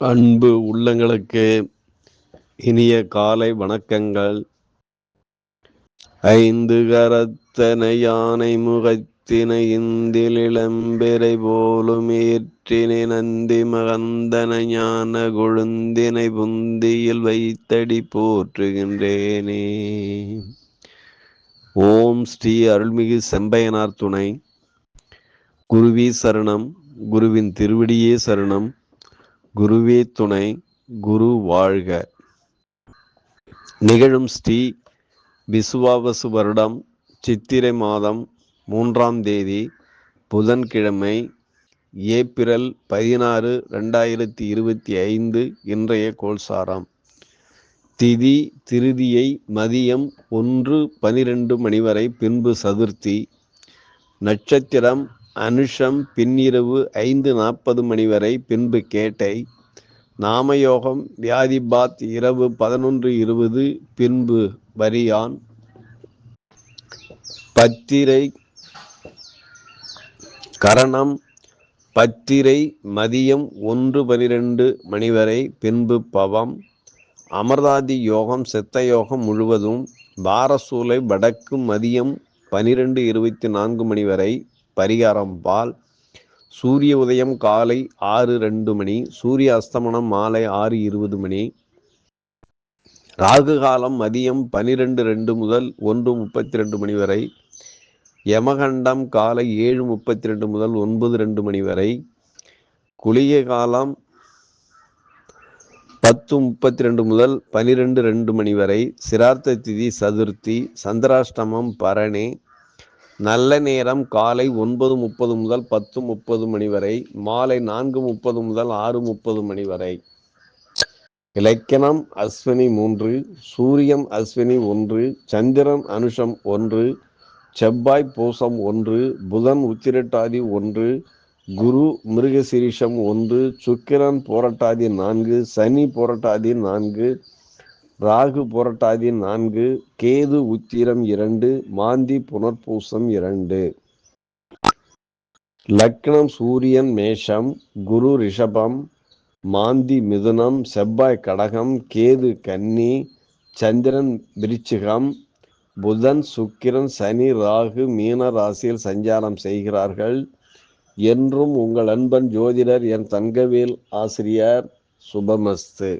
அன்பு உள்ளங்களுக்கு இனிய காலை வணக்கங்கள். ஐந்து கரத்தனை யானை முகத்தினை இந்தில் இளம்பெறை போலும் ஏற்றினை நந்தி மகந்தன ஞான கொழுந்தினை புந்தியில் வைத்தடி போற்றுகின்றேனே. ஓம் ஸ்ரீ அருள்மிகு செம்பையனார் துணை. குருவி சரணம் குருவின் திருவடியே சரணம். குருவே துணை குரு வாழ்க. நிகழும் ஸ்ரீ விசுவாவசு வருடம் சித்திரை மாதம் மூன்றாம் தேதி புதன்கிழமை ஏப்ரல் பதினாறு ரெண்டாயிரத்தி இருபத்தி ஐந்து இன்றைய கோல்சாரம் திதி திருதியை மதியம் ஒன்று பனிரெண்டு மணி வரை பின்பு சதுர்த்தி. நட்சத்திரம் அனுஷம் பின்னிரவு ஐந்து நாற்பது மணி வரை பின்பு கேட்டை. நாமயோகம் வியாதிபாத் இரவு பதினொன்று இருபது பின்பு வரியான். பத்திரை கரணம் பத்திரை மதியம் ஒன்று பனிரெண்டு மணி வரை பின்பு பவம். அமர்தாதி யோகம் செத்த யோகம் முழுவதும் பாரசூலை வடக்கு மதியம் பனிரெண்டு இருபத்தி நான்கு மணி வரை பரிகாரம் பால். சூரிய உதயம் காலை ஆறு ரெண்டு மணி சூரிய அஸ்தமனம் மாலை ஆறு இருபது மணி. ராகு காலம் மதியம் பனிரெண்டு ரெண்டு முதல் ஒன்று முப்பத்தி ரெண்டு மணி வரை. யமகண்டம் காலை ஏழு முப்பத்தி ரெண்டு முதல் ஒன்பது ரெண்டு மணி வரை. குளிய காலம் பத்து முப்பத்தி ரெண்டு முதல் பனிரெண்டு ரெண்டு மணி வரை. சிரார்த்த திதி சதுர்த்தி சந்திராஷ்டமம் பரணி நல்ல நேரம் காலை ஒன்பது முப்பது முதல் பத்து முப்பது மணி வரை மாலை நான்கு முப்பது முதல் ஆறு முப்பது மணி வரை. இலக்கணம் அஸ்வினி மூன்று சூரியன் அஸ்வினி ஒன்று சந்திரன் அனுஷம் ஒன்று செவ்வாய் பூசம் ஒன்று புதன் உத்திரட்டாதி ஒன்று குரு மிருகசிரீஷம் ஒன்று சுக்கிரன் போராட்டாதி நான்கு சனி போராட்டாதி நான்கு ராகு புரட்டாதி நான்கு கேது உத்திரம் இரண்டு மாந்தி புனர்பூசம் இரண்டு. லக்னம் சூரியன் மேஷம் குரு ரிஷபம் மாந்தி மிதுனம் செவ்வாய் கடகம் கேது கன்னி சந்திரன் விருச்சிகம் புதன் சுக்கிரன் சனி ராகு மீன ராசியில் சஞ்சாரம் செய்கிறார்கள். என்றும் உங்கள் அன்பன் ஜோதிடர் என் தங்கவேல் ஆசிரியர் சுபமஸ்து.